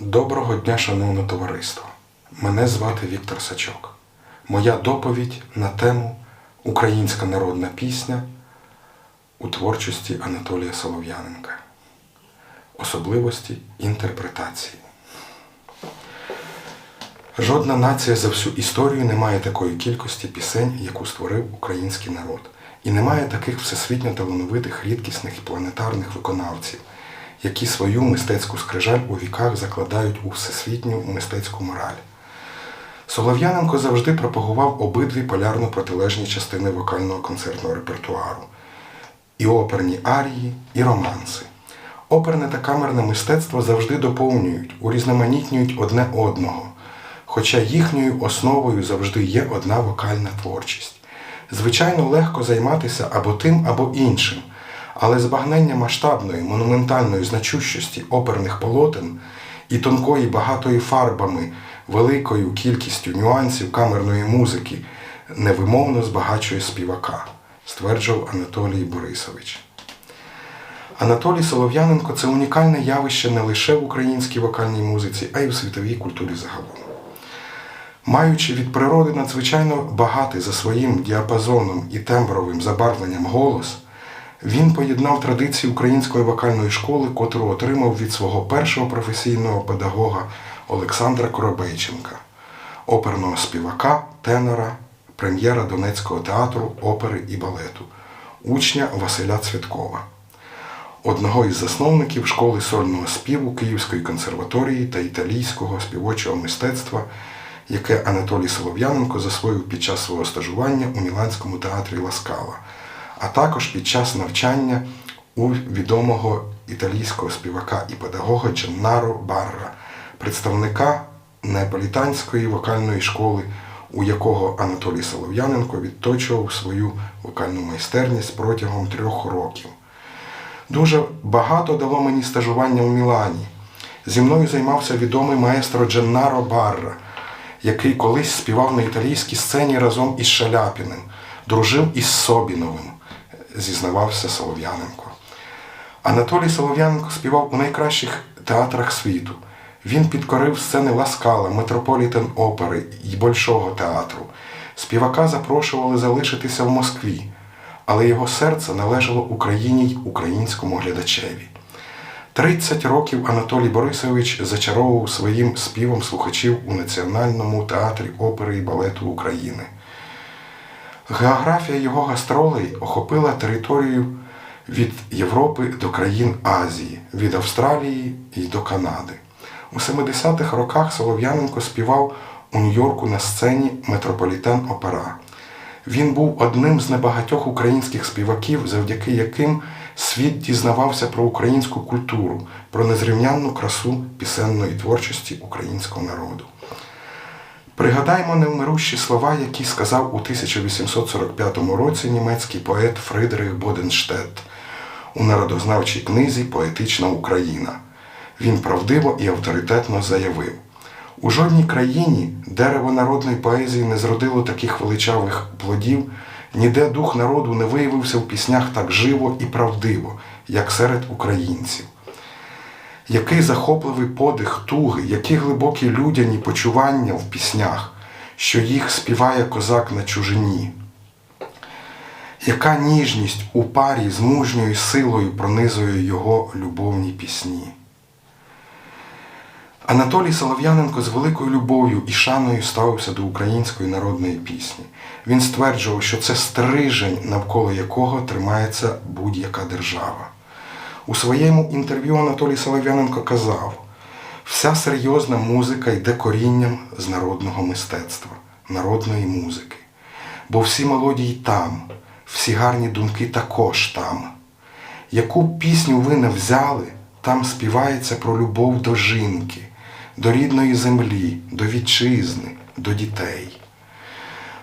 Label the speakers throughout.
Speaker 1: Доброго дня, шановне товариство! Мене звати Віктор Сачок. Моя доповідь на тему Українська народна пісня у творчості Анатолія Солов'яненка. Особливості інтерпретації. Жодна нація за всю історію не має такої кількості пісень, яку створив український народ, і немає таких всесвітньо талановитих, рідкісних і планетарних виконавців, які свою мистецьку скрижаль у віках закладають у всесвітню мистецьку мораль. Солов'яненко завжди пропагував обидві полярно протилежні частини вокального концертного репертуару і оперні арії, і романси. Оперне та камерне мистецтво завжди доповнюють, урізноманітнюють одне одного, хоча їхньою основою завжди є одна вокальна творчість. Звичайно, легко займатися або тим, або іншим, але збагнення масштабної, монументальної значущості оперних полотен і тонкої, багатої фарбами, великою кількістю нюансів камерної музики невимовно збагачує співака, стверджував Анатолій Борисович. Анатолій Солов'яненко це унікальне явище не лише в українській вокальній музиці, а й у світовій культурі загалом. Маючи від природи надзвичайно багатий за своїм діапазоном і тембровим забарвленням голос, він поєднав традиції української вокальної школи, котру отримав від свого першого професійного педагога Олександра Коробейченка, оперного співака, тенора, прем'єра Донецького театру опери і балету, учня Василя Цвяткова, одного із засновників школи сольного співу Київської консерваторії та італійського співочого мистецтва, яке Анатолій Солов'яненко засвоїв під час свого стажування у Міланському театрі Ласкала, а також під час навчання у відомого італійського співака і педагога Дженнаро Барра, представника неаполітанської вокальної школи, у якого Анатолій Солов'яненко відточував свою вокальну майстерність протягом трьох років. Дуже багато дало мені стажування у Мілані. Зі мною займався відомий маестро Дженнаро Барра, який колись співав на італійській сцені разом із Шаляпіним, дружив із Собіновим, зізнавався Солов'яненко. Анатолій Солов'яненко співав у найкращих театрах світу. Він підкорив сцени Ласкала, Метрополітен опери і Большого театру. Співака запрошували залишитися в Москві, але його серце належало Україні й українському глядачеві. 30 років Анатолій Борисович зачаровував своїм співом слухачів у Національному театрі опери і балету України. Географія його гастролей охопила територію від Європи до країн Азії, від Австралії і до Канади. У 70-х роках Солов'яненко співав у Нью-Йорку на сцені Метрополітен Опера. Він був одним з небагатьох українських співаків, завдяки яким світ дізнавався про українську культуру, про незрівнянну красу пісенної творчості українського народу. Пригадаймо невмирущі слова, які сказав у 1845 році німецький поет Фридрих Боденштедт у народознавчій книзі Поетична Україна. Він правдиво і авторитетно заявив: у жодній країні дерево народної поезії не зродило таких величавих плодів, ніде дух народу не виявився в піснях так живо і правдиво, як серед українців. Який захопливий подих туги, які глибокі людяні почування в піснях, що їх співає козак на чужині. Яка ніжність у парі з мужньою силою пронизує його любовні пісні. Анатолій Солов'яненко з великою любов'ю і шаною ставився до української народної пісні. Він стверджував, що це стрижень, навколо якого тримається будь-яка держава. У своєму інтерв'ю Анатолій Солов'яненко казав: вся серйозна музика йде корінням з народного мистецтва, народної музики. Бо всі мелодії там, всі гарні думки також там. Яку пісню ви не взяли, там співається про любов до жінки, до рідної землі, до вітчизни, до дітей.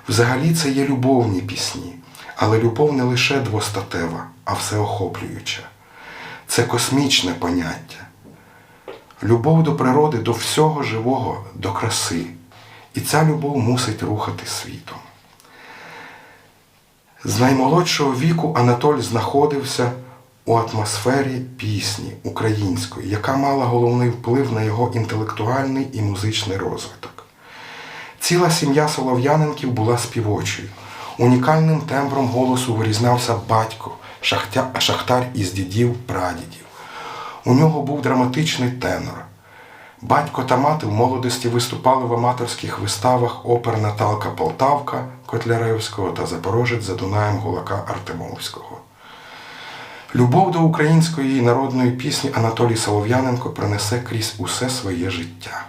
Speaker 1: Взагалі це є любовні пісні, але любов не лише двостатева, а всеохоплююча. Це космічне поняття. Любов до природи, до всього живого, до краси. І ця любов мусить рухати світом. З наймолодшого віку Анатоль знаходився у атмосфері пісні української, яка мала головний вплив на його інтелектуальний і музичний розвиток. Ціла сім'я Солов'яненків була співочою. Унікальним тембром голосу вирізнявся батько, шахтар із дідів прадідів. У нього був драматичний тенор. Батько та мати в молодості виступали в аматорських виставах опер Наталка Полтавка Котляревського та Запорожець за Дунаєм Гулака Артемовського. Любов до української народної пісні Анатолій Солов'яненко принесе крізь усе своє життя.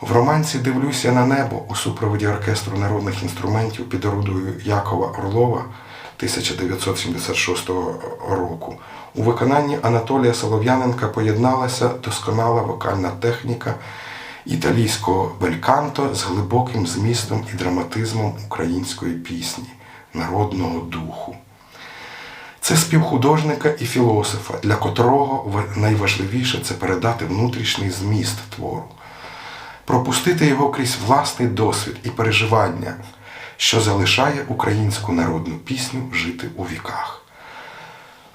Speaker 1: В романці Дивлюся на небо у супроводі оркестру народних інструментів під орудою Якова Орлова 1976 року у виконанні Анатолія Солов'яненка поєдналася досконала вокальна техніка італійського бельканто з глибоким змістом і драматизмом української пісні, народного духу. Це спів художника і філософа, для котрого найважливіше це передати внутрішній зміст твору, пропустити його крізь власний досвід і переживання, що залишає українську народну пісню жити у віках.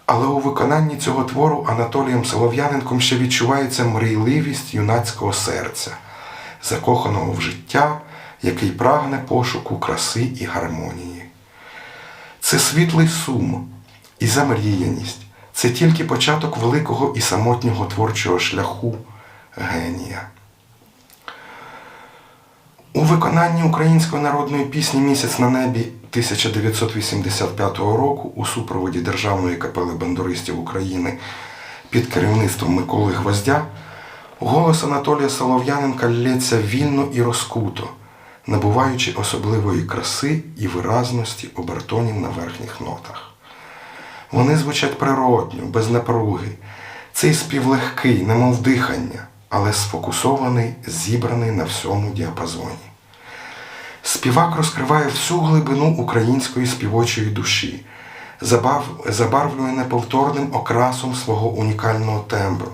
Speaker 1: Але у виконанні цього твору Анатолієм Солов'яненком ще відчувається мрійливість юнацького серця, закоханого в життя, який прагне пошуку краси і гармонії. Це світлий сум і замріяність. Це тільки початок великого і самотнього творчого шляху генія. У виконанні української народної пісні Місяць на небі 1985 року у супроводі Державної капели бандуристів України під керівництвом Миколи Гвоздя голос Анатолія Солов'яненка лється вільно і розкуто, набуваючи особливої краси і виразності обертонів на верхніх нотах. Вони звучать природньо, без напруги. Цей спів легкий, немов дихання, але сфокусований, зібраний на всьому діапазоні. Співак розкриває всю глибину української співочої душі, забав, забарвлює неповторним окрасом свого унікального тембру,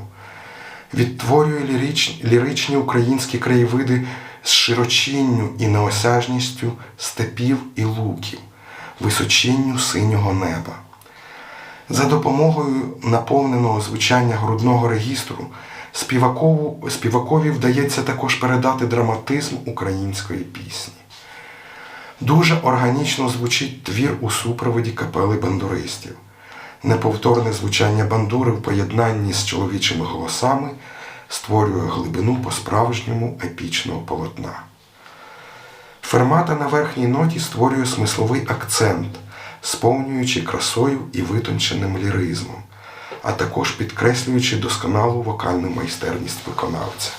Speaker 1: відтворює лірич, ліричні українські краєвиди з широчінню і неосяжністю степів і луків, височінню синього неба. За допомогою наповненого звучання грудного регістру співакову, співакові вдається також передати драматизм української пісні. Дуже органічно звучить твір у супроводі капели бандуристів. Неповторне звучання бандури в поєднанні з чоловічими голосами створює глибину по-справжньому епічного полотна. Фермата на верхній ноті створює смисловий акцент, сповнюючи красою і витонченим ліризмом, а також підкреслюючи досконалу вокальну майстерність виконавця.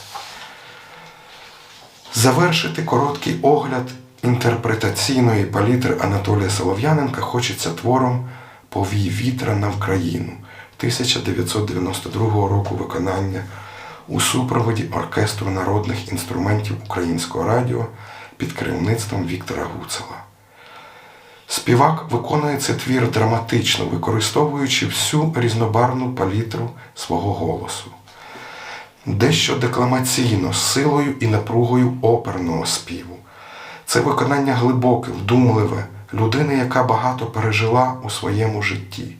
Speaker 1: Завершити короткий огляд інтерпретаційної палітри Анатолія Солов'яненка хочеться твором Повій вітра на Вкраїну 1992 року виконання у супроводі оркестру народних інструментів Українського радіо під керівництвом Віктора Гуцела. Співак виконує цей твір драматично, використовуючи всю різнобарвну палітру свого голосу. Дещо декламаційно, з силою і напругою оперного співу. Це виконання глибоке, вдумливе, людини, яка багато пережила у своєму житті.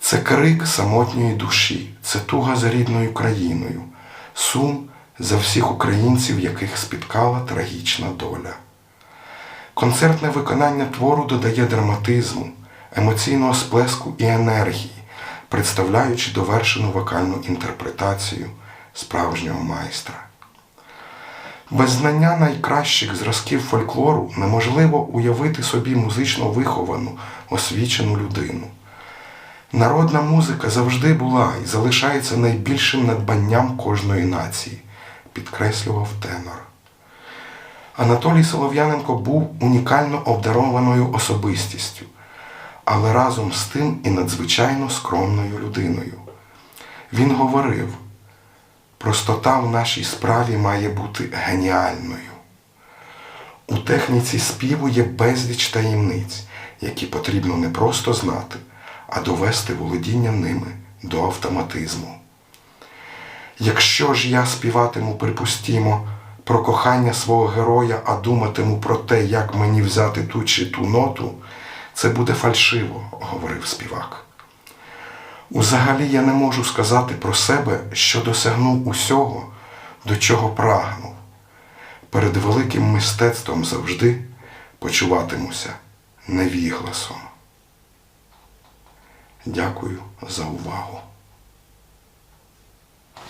Speaker 1: Це крик самотньої душі, це туга за рідною країною, сум за всіх українців, яких спіткала трагічна доля. Концертне виконання твору додає драматизму, емоційного сплеску і енергії, представляючи довершену вокальну інтерпретацію справжнього майстра. Без знання найкращих зразків фольклору неможливо уявити собі музично виховану, освічену людину. Народна музика завжди була і залишається найбільшим надбанням кожної нації, підкреслював тенор. Анатолій Солов'яненко був унікально обдарованою особистістю, але разом з тим і надзвичайно скромною людиною. Він говорив, простота в нашій справі має бути геніальною. У техніці співу є безліч таємниць, які потрібно не просто знати, а довести володіння ними до автоматизму. Якщо ж я співатиму, припустімо, про кохання свого героя, а думатиму про те, як мені взяти ту чи ту ноту, це буде фальшиво, говорив співак. Узагалі я не можу сказати про себе, що досягнув усього, до чого прагнув. Перед великим мистецтвом завжди почуватимуся невігласом. Дякую за увагу.